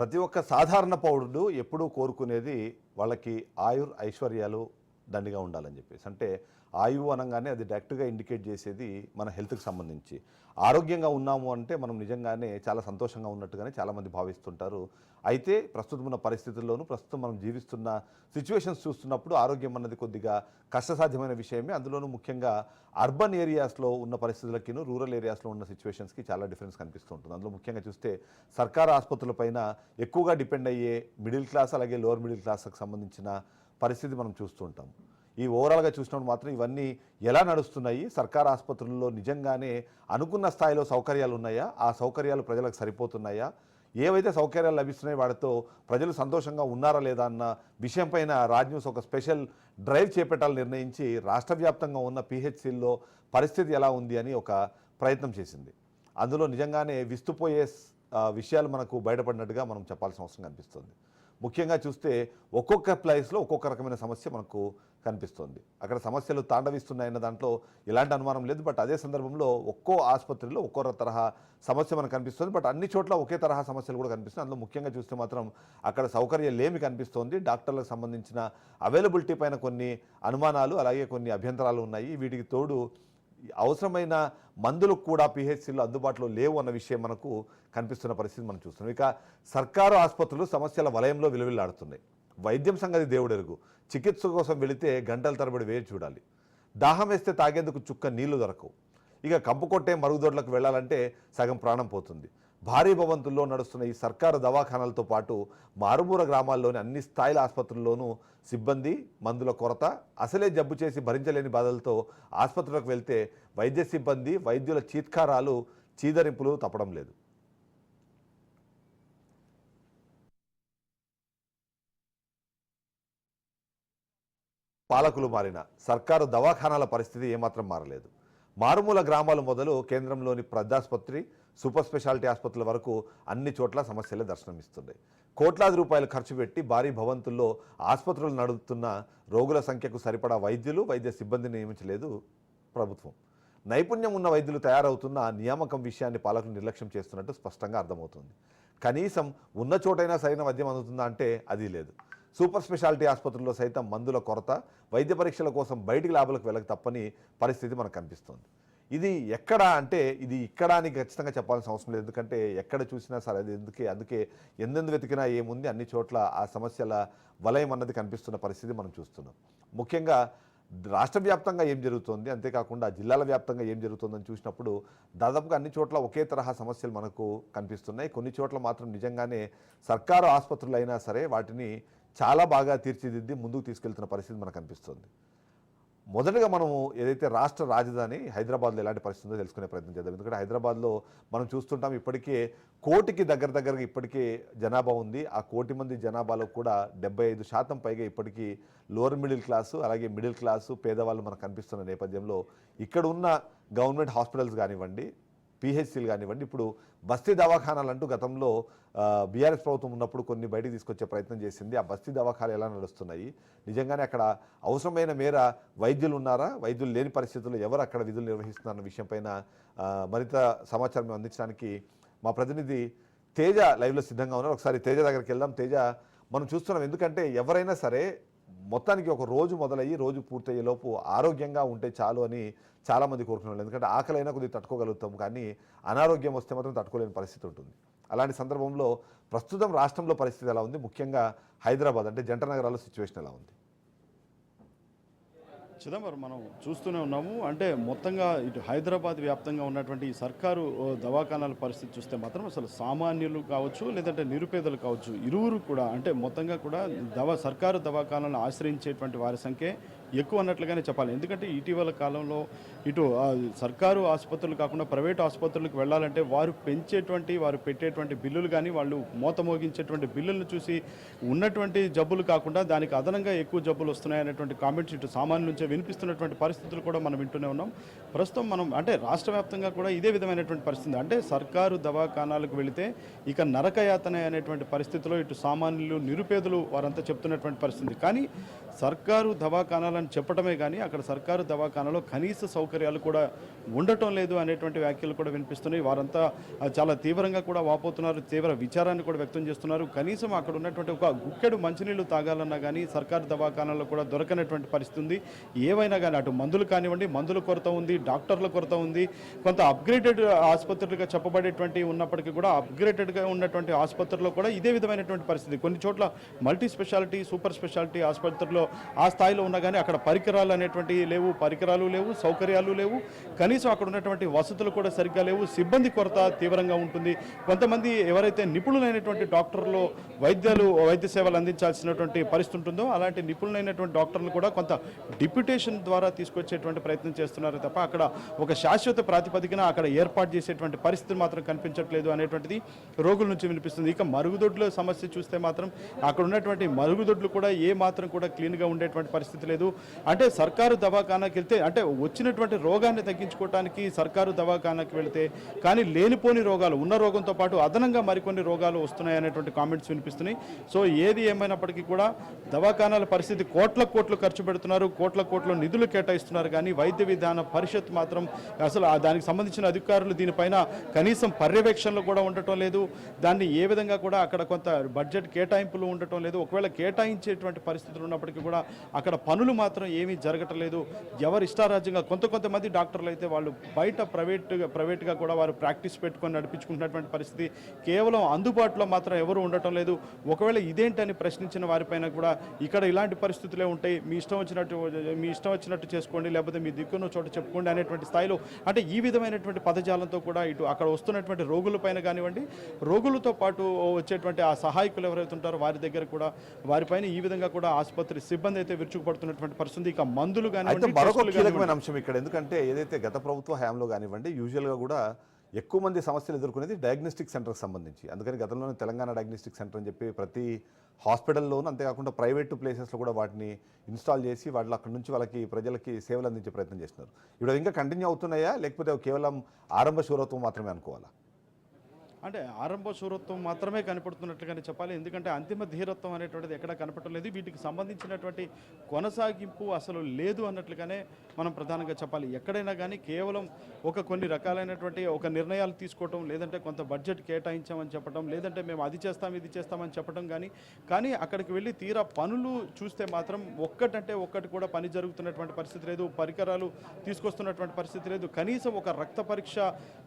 ప్రతి ఒక్క సాధారణ పౌరుడు ఎప్పుడూ కోరుకునేది వాళ్ళకి ఆయుర్ ఐశ్వర్యాలు దండిగా ఉండాలని చెప్పేసి. అంటే ఆయువు అనగానే అది డైరెక్ట్గా ఇండికేట్ చేసేది మన హెల్త్కి సంబంధించి. ఆరోగ్యంగా ఉన్నాము అంటే మనం నిజంగానే చాలా సంతోషంగా ఉన్నట్టుగానే చాలామంది భావిస్తుంటారు. అయితే ప్రస్తుతం ఉన్న పరిస్థితుల్లోనూ ప్రస్తుతం మనం జీవిస్తున్న సిచ్యువేషన్స్ చూస్తున్నప్పుడు ఆరోగ్యం అన్నది కొద్దిగా కష్టసాధ్యమైన విషయమే. అందులోనూ ముఖ్యంగా అర్బన్ ఏరియాస్లో ఉన్న పరిస్థితులకిను రూరల్ ఏరియాస్లో ఉన్న సిచ్యువేషన్స్కి చాలా డిఫరెన్స్ కనిపిస్తూ ఉంటుంది. అందులో ముఖ్యంగా చూస్తే సర్కారు ఆసుపత్రులపైన ఎక్కువగా డిపెండ్ అయ్యే మిడిల్ క్లాస్ అలాగే లోవర్ మిడిల్ క్లాస్కి సంబంధించిన పరిస్థితి మనం చూస్తూ ఉంటాం ఈ ఓవరాల్గా చూసినప్పుడు మాత్రం ఇవన్నీ ఎలా నడుస్తున్నాయి? సర్కారు ఆసుపత్రుల్లో నిజంగానే అనుకున్న స్థాయిలో సౌకర్యాలు ఉన్నాయా? ఆ సౌకర్యాలు ప్రజలకు సరిపోతున్నాయా? ఏవైతే సౌకర్యాలు లభిస్తున్నాయో వాటితో ప్రజలు సంతోషంగా ఉన్నారా లేదా అన్న విషయంపైన రాజ్ న్యూస్ ఒక స్పెషల్ డ్రైవ్ చేపట్టాలని నిర్ణయించి రాష్ట్ర వ్యాప్తంగా ఉన్న పిహెచ్సిల్లో పరిస్థితి ఎలా ఉంది అని ఒక ప్రయత్నం చేసింది. అందులో నిజంగానే విస్తుపోయే విషయాలు మనకు బయటపడినట్టుగా మనం చెప్పాల్సిన అవసరం కనిపిస్తుంది. ముఖ్యంగా చూస్తే ఒక్కొక్క ప్లేస్లో ఒక్కొక్క రకమైన సమస్య మనకు కనిపిస్తుంది. అక్కడ సమస్యలు తాండవిస్తున్నాయన్న దాంట్లో ఎలాంటి అనుమానం లేదు. బట్ అదే సందర్భంలో ఒక్కో ఆసుపత్రిలో ఒక్కో తరహా సమస్య మనకు కనిపిస్తుంది. బట్ అన్ని చోట్ల ఒకే తరహా సమస్యలు కూడా కనిపిస్తుంది అందులో ముఖ్యంగా చూస్తే మాత్రం అక్కడ సౌకర్యం లేమి కనిపిస్తోంది. డాక్టర్లకు సంబంధించిన అవైలబిలిటీ పైన కొన్ని అనుమానాలు అలాగే కొన్ని అభ్యంతరాలు ఉన్నాయి. వీటికి తోడు అవసరమైన మందులు కూడా పిహెచ్సిలో అందుబాటులో లేవు అన్న విషయం మనకు కనిపిస్తున్న పరిస్థితి మనం చూస్తున్నాం. ఇక సర్కారు ఆసుపత్రులు సమస్యల వలయంలో విలువిల్లాడుతున్నాయి. వైద్యం సంగతి దేవుడెరుగు. చికిత్స కోసం వెళితే గంటల తరబడి వేచి చూడాలి. దాహం వేస్తే తాగేందుకు చుక్క నీళ్ళు దొరకవు. ఇక కంపు కొట్టే మరుగుదొడ్లకు వెళ్ళాలంటే సగం ప్రాణం పోతుంది. భారీ భవంతుల్లో నడుస్తున్న ఈ సర్కారు దవాఖానాలతో పాటు మారుమూల గ్రామాల్లోని అన్ని స్థాయిల ఆసుపత్రుల్లోనూ సిబ్బంది మందుల కొరత అసలే జబ్బు చేసి భరించలేని బాధలతో ఆసుపత్రులకు వెళ్తే వైద్య సిబ్బంది వైద్యుల చీత్కారాలు చీదరింపులు తప్పడం లేదు. పాలకులు మారిన సర్కారు దవాఖానాల పరిస్థితి ఏమాత్రం మారలేదు. మారుమూల గ్రామాలు మొదలు కేంద్రంలోని ప్రజాస్పత్రి సూపర్ స్పెషాలిటీ ఆసుపత్రుల వరకు అన్ని చోట్ల సమస్యలే దర్శనమిస్తున్నాయి. కోట్లాది రూపాయలు ఖర్చు పెట్టి భారీ భవంతుల్లో ఆసుపత్రులు నడుపుతున్న రోగుల సంఖ్యకు సరిపడా వైద్యులు వైద్య సిబ్బందిని నియమించలేదు ప్రభుత్వం. నైపుణ్యం ఉన్న వైద్యులు తయారవుతున్న నియామకం విషయాన్ని పాలకులు నిర్లక్ష్యం చేస్తున్నట్టు స్పష్టంగా అర్థమవుతుంది. కనీసం ఉన్న చోటైనా సరైన వైద్యం అందుతుందా అంటే అది లేదు. సూపర్ స్పెషాలిటీ ఆసుపత్రుల్లో సైతం మందుల కొరత వైద్య పరీక్షల కోసం బయటికి లాభాలకు వెళ్ళక తప్పని పరిస్థితి మనకు కనిపిస్తుంది. ఇది ఎక్కడ అంటే ఇది ఇక్కడ అని ఖచ్చితంగా చెప్పాల్సిన అవసరం లేదు. ఎందుకంటే ఎక్కడ చూసినా సరే అది ఎందుకే అందుకే ఎందెందు వెతికినా ఏముంది అన్ని చోట్ల ఆ సమస్యల వలయం అన్నది కనిపిస్తున్న పరిస్థితి మనం చూస్తున్నాం. ముఖ్యంగా రాష్ట్ర వ్యాప్తంగా ఏం జరుగుతోంది అంతేకాకుండా జిల్లాల వ్యాప్తంగా ఏం జరుగుతుందని చూసినప్పుడు దాదాపుగా అన్ని చోట్ల ఒకే తరహా సమస్యలు మనకు కనిపిస్తున్నాయి. కొన్ని చోట్ల మాత్రం నిజంగానే సర్కారు ఆసుపత్రులు అయినా సరే వాటిని చాలా బాగా తీర్చిదిద్ది ముందుకు తీసుకెళ్తున్న పరిస్థితి మనకు కనిపిస్తుంది. మొదటగా మనము ఏదైతే రాష్ట్ర రాజధాని హైదరాబాద్లో ఎలాంటి పరిస్థితి ఉందో తెలుసుకునే ప్రయత్నం చేద్దాం. ఎందుకంటే హైదరాబాద్లో మనం చూస్తుంటాం ఇప్పటికే కోటికి దగ్గర దగ్గరగా ఇప్పటికే జనాభా ఉంది. ఆ కోటి మంది జనాభాలో కూడా డెబ్బై ఐదు శాతం పైగా ఇప్పటికీ లోవర్ మిడిల్ క్లాసు అలాగే మిడిల్ క్లాసు పేదవాళ్ళు మనకు కనిపిస్తున్న నేపథ్యంలో ఇక్కడ ఉన్న గవర్నమెంట్ హాస్పిటల్స్ కానివ్వండి పిహెచ్సీలు కానివ్వండి ఇప్పుడు బస్తీ దవాఖానాలు అంటూ గతంలో బీఆర్ఎస్ ప్రభుత్వం ఉన్నప్పుడు కొన్ని బయటికి తీసుకొచ్చే ప్రయత్నం చేసింది. ఆ బస్తీ దవాఖాలు ఎలా నడుస్తున్నాయి? నిజంగానే అక్కడ అవసరమైన మేర వైద్యులు ఉన్నారా? వైద్యులు లేని పరిస్థితుల్లో ఎవరు అక్కడ విధులు నిర్వహిస్తున్నారన్న విషయంపైన మరింత సమాచారం అందించడానికి మా ప్రతినిధి తేజ లైవ్లో సిద్ధంగా ఉన్నారు. ఒకసారి తేజ దగ్గరికి వెళ్దాం. తేజ మనం చూస్తున్నాం. ఎందుకంటే ఎవరైనా సరే మొత్తానికి ఒక రోజు మొదలయ్యి రోజు పూర్తయ్యేలోపు ఆరోగ్యంగా ఉంటే చాలు అని చాలామంది కోరుకునే ఎందుకంటే ఆకలైనా కొద్దిగా తట్టుకోగలుగుతాం కానీ అనారోగ్యం వస్తే మాత్రం తట్టుకోలేని పరిస్థితి ఉంటుంది. అలాంటి సందర్భంలో ప్రస్తుతం రాష్ట్రంలో పరిస్థితి ఎలా ఉంది? ముఖ్యంగా హైదరాబాద్ అంటే జంట నగరాల సిచ్యువేషన్ ఎలా ఉంది? చిదంబరం మనం చూస్తూనే ఉన్నాము. అంటే మొత్తంగా ఇటు హైదరాబాద్ వ్యాప్తంగా ఉన్నటువంటి ఈ సర్కారు దవాఖానాల పరిస్థితి చూస్తే మాత్రం అసలు సామాన్యులు కావచ్చు లేదంటే నిరుపేదలు కావచ్చు ఇరువురు కూడా అంటే మొత్తంగా కూడా దవా సర్కారు దవాఖానాలను ఆశ్రయించేటువంటి వారి సంఖ్య ఎక్కువ అన్నట్లుగానే చెప్పాలి. ఎందుకంటే ఇటీవల కాలంలో ఇటు సర్కారు ఆసుపత్రులు కాకుండా ప్రైవేట్ ఆసుపత్రులకు వెళ్ళాలంటే వారు పెంచేటువంటి వారు పెట్టేటువంటి బిల్లులు కానీ వాళ్ళు మూత మోగించేటువంటి బిల్లులను చూసి ఉన్నటువంటి జబ్బులు కాకుండా దానికి అదనంగా ఎక్కువ జబ్బులు వస్తున్నాయి అనేటువంటి కామెంట్స్ ఇటు సామాన్య నుంచే వినిపిస్తున్నటువంటి పరిస్థితులు కూడా మనం వింటూనే ఉన్నాం. ప్రస్తుతం మనం అంటే రాష్ట్ర వ్యాప్తంగా కూడా ఇదే విధమైనటువంటి పరిస్థితి. అంటే సర్కారు దవాఖానాలకు వెళితే ఇక నరకయాతన అనేటువంటి పరిస్థితిలో ఇటు సామాన్యులు నిరుపేదలు వారంతా చెప్తున్నటువంటి పరిస్థితి. కానీ సర్కారు దవాఖానాల అని చెప్పడమే కానీ అక్కడ సర్కారు దవాఖానలో కనీస సౌకర్యాలు కూడా ఉండటం లేదు అనేటువంటి వ్యాఖ్యలు కూడా వినిపిస్తున్నాయి. వారంతా చాలా తీవ్రంగా కూడా వాపోతున్నారు. తీవ్ర విచారాన్ని కూడా వ్యక్తం చేస్తున్నారు. కనీసం అక్కడ ఉన్నటువంటి ఒక గుక్కెడు మంచినీళ్ళు తాగాలన్నా కానీ సర్కారు దవాఖానాల్లో కూడా దొరకనటువంటి పరిస్థితి ఉంది. ఏవైనా కానీ అటు మందులు కానివ్వండి మందుల కొరత ఉంది డాక్టర్ల కొరత ఉంది. కొంత అప్గ్రేడెడ్ ఆసుపత్రులుగా చెప్పబడేటువంటి ఉన్నప్పటికీ కూడా అప్గ్రేడెడ్గా ఉన్నటువంటి ఆసుపత్రుల్లో కూడా ఇదే విధమైనటువంటి పరిస్థితి. కొన్ని చోట్ల మల్టీ స్పెషాలిటీ సూపర్ స్పెషాలిటీ ఆసుపత్రుల్లో ఆ స్థాయిలో ఉన్నా కానీ అక్కడ అక్కడ పరికరాలు అనేటువంటి లేవు పరికరాలు లేవు సౌకర్యాలు లేవు. కనీసం అక్కడ ఉన్నటువంటి వసతులు కూడా సరిగ్గా లేవు. సిబ్బంది కొరత తీవ్రంగా ఉంటుంది. కొంతమంది ఎవరైతే నిపుణులైనటువంటి డాక్టర్లు వైద్యాలు వైద్య సేవలు అందించాల్సినటువంటి పరిస్థితి ఉంటుందో అలాంటి నిపుణులైనటువంటి డాక్టర్లు కూడా కొంత డిప్యుటేషన్ ద్వారా తీసుకొచ్చేటువంటి ప్రయత్నం చేస్తున్నారు తప్ప అక్కడ ఒక శాశ్వత ప్రాతిపదికన అక్కడ ఏర్పాటు చేసేటువంటి పరిస్థితి మాత్రం కనిపించట్లేదు అనేటువంటిది రోగుల నుంచి వినిపిస్తుంది. ఇక మరుగుదొడ్ల సమస్య చూస్తే మాత్రం అక్కడ ఉన్నటువంటి మరుగుదొడ్లు కూడా ఏ మాత్రం కూడా క్లీన్గా ఉండేటువంటి పరిస్థితి లేదు. అంటే సర్కారు దవాఖానాకి వెళ్తే అంటే వచ్చినటువంటి రోగాన్ని తగ్గించుకోవడానికి సర్కారు దవాఖానాకి వెళితే కానీ లేనిపోని రోగాలు ఉన్న రోగంతో పాటు అదనంగా మరికొన్ని రోగాలు వస్తున్నాయి అనేటువంటి కామెంట్స్ వినిపిస్తున్నాయి. సో ఏది ఏమైనప్పటికీ కూడా దవాఖానాల పరిస్థితి కోట్ల కోట్లు ఖర్చు పెడుతున్నారు కోట్ల కోట్ల నిధులు కేటాయిస్తున్నారు కానీ వైద్య విధాన పరిషత్ మాత్రం అసలు ఆ దానికి సంబంధించిన అధికారులు దీనిపైన కనీసం పర్యవేక్షణలు కూడా ఉండటం లేదు. దాన్ని ఏ విధంగా కూడా అక్కడ కొంత బడ్జెట్ కేటాయింపులు ఉండటం లేదు. ఒకవేళ కేటాయించేటువంటి పరిస్థితులు ఉన్నప్పటికీ కూడా అక్కడ పనులు మాత్రం మాత్రం ఏమీ జరగటం లేదు ఎవరు ఇష్టారాజ్యంగా కొంత కొంతమంది డాక్టర్లు అయితే వాళ్ళు బయట ప్రైవేట్గా ప్రైవేట్గా కూడా వారు ప్రాక్టీస్ పెట్టుకొని నడిపించుకుంటున్నటువంటి పరిస్థితి కేవలం అందుబాటులో మాత్రం ఎవరు ఉండటం లేదు. ఒకవేళ ఇదేంటని ప్రశ్నించిన వారిపైన కూడా ఇక్కడ ఇలాంటి పరిస్థితులే ఉంటాయి. మీ ఇష్టం వచ్చినట్టు మీ ఇష్టం వచ్చినట్టు చేసుకోండి లేకపోతే మీ దిక్కున్న చోట చెప్పుకోండి అనేటువంటి స్థాయిలో అంటే ఈ విధమైనటువంటి పదజాలంతో కూడా ఇటు అక్కడ వస్తున్నటువంటి రోగులపైన కానివ్వండి రోగులతో పాటు వచ్చేటువంటి ఆ సహాయకులు ఎవరైతే ఉంటారో వారి దగ్గర కూడా వారిపైన ఈ విధంగా కూడా ఆసుపత్రి సిబ్బంది అయితే విరుచుకుపడుతున్నటువంటి పరిస్థితి. ఇక మందులు అయితే మరొక కీలకమైన అంశం ఇక్కడ. ఎందుకంటే ఏదైతే గత ప్రభుత్వ హయాంలో కానివ్వండి యూజువల్గా కూడా ఎక్కువ మంది సమస్యలు ఎదుర్కొనేది డయాగ్నోస్టిక్ సెంటర్కి సంబంధించి. అందుకని గతంలోనే తెలంగాణ డయాగ్నోస్టిక్ సెంటర్ అని చెప్పి ప్రతి హాస్పిటల్లోనూ అంతేకాకుండా ప్రైవేట్ ప్లేసెస్లో కూడా వాటిని ఇన్స్టాల్ చేసి వాళ్ళు అక్కడ నుంచి వాళ్ళకి ప్రజలకి సేవలు అందించే ప్రయత్నం చేస్తున్నారు. ఇప్పుడు ఇంకా కంటిన్యూ అవుతున్నాయా? లేకపోతే కేవలం ఆరంభ శూరత్వం మాత్రమే అనుకోవాలా? అంటే ఆరంభ శూరత్వం మాత్రమే కనపడుతున్నట్లుగానే చెప్పాలి. ఎందుకంటే అంతిమ ధీరత్వం అనేటువంటిది ఎక్కడా కనపడటం లేదు. వీటికి సంబంధించినటువంటి కొనసాగింపు అసలు లేదు అన్నట్లుగానే మనం ప్రధానంగా చెప్పాలి. ఎక్కడైనా కానీ కేవలం ఒక కొన్ని రకాలైనటువంటి ఒక నిర్ణయాలు తీసుకోవటం లేదంటే కొంత బడ్జెట్ కేటాయించామని చెప్పడం లేదంటే మేము అది చేస్తాం ఇది చేస్తామని చెప్పడం కానీ కానీ అక్కడికి వెళ్ళి తీరా పనులు చూస్తే మాత్రం ఒక్కటంటే ఒక్కటి కూడా పని జరుగుతున్నటువంటి పరిస్థితి లేదు. పరికరాలు తీసుకొస్తున్నటువంటి పరిస్థితి లేదు. కనీసం ఒక రక్త పరీక్ష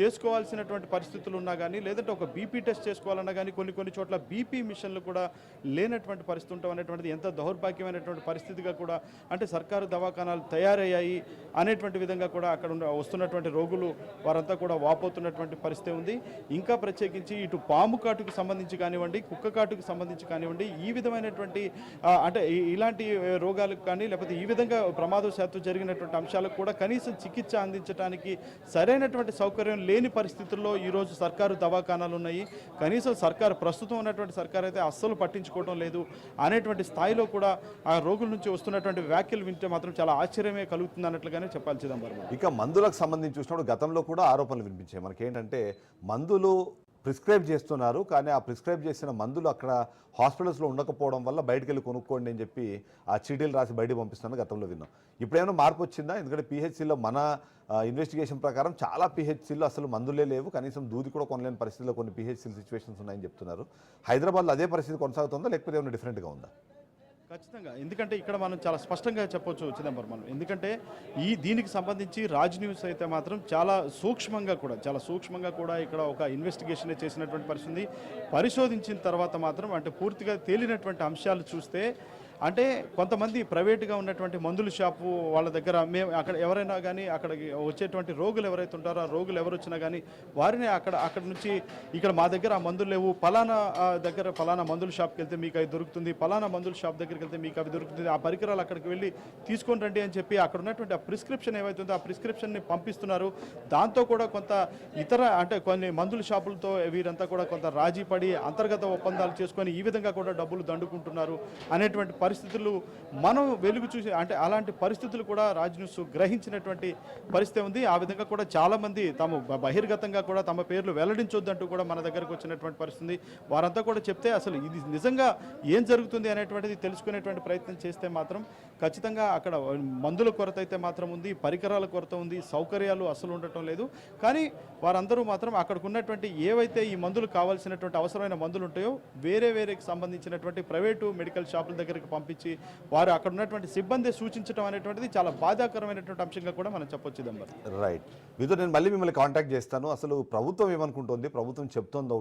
చేసుకోవాల్సినటువంటి పరిస్థితులు ఉన్నా కానీ లేదంటే ఒక బీపీ టెస్ట్ చేసుకోవాలన్నా కానీ కొన్ని కొన్ని చోట్ల బీపీ మిషన్లు కూడా లేనటువంటి పరిస్థితి ఉండటం అనేటువంటిది ఎంత దౌర్భాగ్యమైనటువంటి పరిస్థితిగా కూడా అంటే సర్కారు దవాఖానాలు తయారయ్యాయి అనేటువంటి విధంగా కూడా అక్కడ ఉన్న వస్తున్నటువంటి రోగులు వారంతా కూడా వాపోతున్నటువంటి పరిస్థితి ఉంది. ఇంకా ప్రత్యేకించి ఇటు పాము కాటుకు సంబంధించి కానివ్వండి కుక్క కాటుకు సంబంధించి కానివ్వండి ఈ విధమైనటువంటి అంటే ఇలాంటి రోగాలకు కానీ లేకపోతే ఈ విధంగా ప్రమాదవశాత్తు జరిగినటువంటి అంశాలకు కూడా కనీసం చికిత్స అందించడానికి సరైనటువంటి సౌకర్యం లేని పరిస్థితుల్లో ఈరోజు సర్కారు దవాఖానాలు ఉన్నాయి. కనీసం సర్కారు ప్రస్తుతం ఉన్నటువంటి సర్కార్ అయితే అస్సలు పట్టించుకోవడం లేదు. అనేటువంటి స్థాయిలో కూడా ఆ రోగుల నుంచి వస్తున్నటువంటి వ్యాఖ్యలు వింటే మాత్రం చాలా ఆశ్చర్యమే కలుగుతుంది అన్నట్లుగానే చెప్పాలి చిదంబరం ఇక మందులకు సంబంధించి చూసినప్పుడు గతంలో కూడా ఆరోపణలు వినిపించాయి. మనకేంటంటే మందులు ప్రిస్క్రైబ్ చేస్తున్నారు కానీ ఆ ప్రిస్క్రైబ్ చేసిన మందులు అక్కడ హాస్పిటల్స్లో ఉండకపోవడం వల్ల బయటకు వెళ్ళి కొనుక్కోండి అని చెప్పి ఆ చీటీలు రాసి బయటకు పంపిస్తున్నారు గతంలో విన్నాం. ఇప్పుడేమైనా మార్పు వచ్చిందా? ఎందుకంటే పిహెచ్సిలో మన ఇన్వెస్టిగేషన్ ప్రకారం చాలా పిహెచ్సిలో అసలు మందులే లేవు. కనీసం దూది కూడా కొనలేని పరిస్థితిలో కొన్ని పిహెచ్సిల సిచ్యువేషన్స్ ఉన్నాయని చెప్తున్నారు. హైదరాబాద్లో అదే పరిస్థితి కొనసాగుతుందా? లేకపోతే ఏమైనా డిఫరెంట్గా ఉందా? ఖచ్చితంగా. ఎందుకంటే ఇక్కడ మనం చాలా స్పష్టంగా చెప్పొచ్చు చిదంబరం మనం ఎందుకంటే ఈ దీనికి సంబంధించి రాజ్ న్యూస్ అయితే మాత్రం చాలా సూక్ష్మంగా కూడా చాలా సూక్ష్మంగా కూడా ఇక్కడ ఒక ఇన్వెస్టిగేషన్ చేసినటువంటి పరిస్థితి పరిశోధించిన తర్వాత మాత్రం అంటే పూర్తిగా తేలినటువంటి అంశాలు చూస్తే అంటే కొంతమంది ప్రైవేట్గా ఉన్నటువంటి మందుల షాపు వాళ్ళ దగ్గర మేము అక్కడ ఎవరైనా కానీ అక్కడికి వచ్చేటువంటి రోగులు ఎవరైతే ఉంటారో ఆ రోగులు ఎవరు వచ్చినా కానీ వారిని అక్కడ అక్కడ నుంచి ఇక్కడ మా దగ్గర ఆ మందులు లేవు. పలానా దగ్గర పలానా మందుల షాప్కి వెళ్తే మీకు అవి దొరుకుతుంది. పలానా మందుల షాప్ దగ్గరికి వెళ్తే మీకు అవి దొరుకుతుంది. ఆ పరికరాలు అక్కడికి వెళ్ళి తీసుకొని రండి అని చెప్పి అక్కడ ఉన్నటువంటి ఆ ప్రిస్క్రిప్షన్ ఏవైతుందో ఆ ప్రిస్క్రిప్షన్ని పంపిస్తున్నారు. దాంతో కూడా కొంత ఇతర అంటే కొన్ని మందుల షాపులతో వీరంతా కూడా కొంత రాజీ పడి అంతర్గత ఒప్పందాలు చేసుకొని ఈ విధంగా కూడా డబ్బులు దండుకుంటున్నారు అనేటువంటి పరిస్థితులు మనం వెలుగు చూసి అంటే అలాంటి పరిస్థితులు కూడా రాజ్ న్యూస్ గ్రహించినటువంటి పరిస్థితి ఉంది. ఆ విధంగా కూడా చాలా మంది తాము బహిర్గతంగా కూడా తమ పేర్లు వెల్లడించొద్దంటూ కూడా మన దగ్గరకు వచ్చినటువంటి పరిస్థితి వారంతా కూడా చెప్తే అసలు ఇది నిజంగా ఏం జరుగుతుంది అనేటువంటిది తెలుసుకునేటువంటి ప్రయత్నం చేస్తే మాత్రం ఖచ్చితంగా అక్కడ మందుల కొరత అయితే మాత్రం ఉంది పరికరాల కొరత ఉంది సౌకర్యాలు అసలు ఉండటం లేదు. కానీ వారందరూ మాత్రం అక్కడికి ఉన్నటువంటి ఏవైతే ఈ మందులు కావాల్సినటువంటి అవసరమైన మందులు ఉంటాయో వేరే వేరేకి సంబంధించినటువంటి ప్రైవేటు మెడికల్ షాపుల దగ్గరికి పంపించి వారు అక్కడ ఉన్నటువంటి సిబ్బంది సూచించడం అనేటువంటిది చాలా బాధాకరమైనటువంటి అంశంగా కూడా మనం చెప్పొచ్చు రైట్ మీతో నేను మళ్ళీ మిమ్మల్ని కాంటాక్ట్ చేస్తాను. అసలు ప్రభుత్వం ఏమనుకుంటుంది? ప్రభుత్వం చెప్తోందో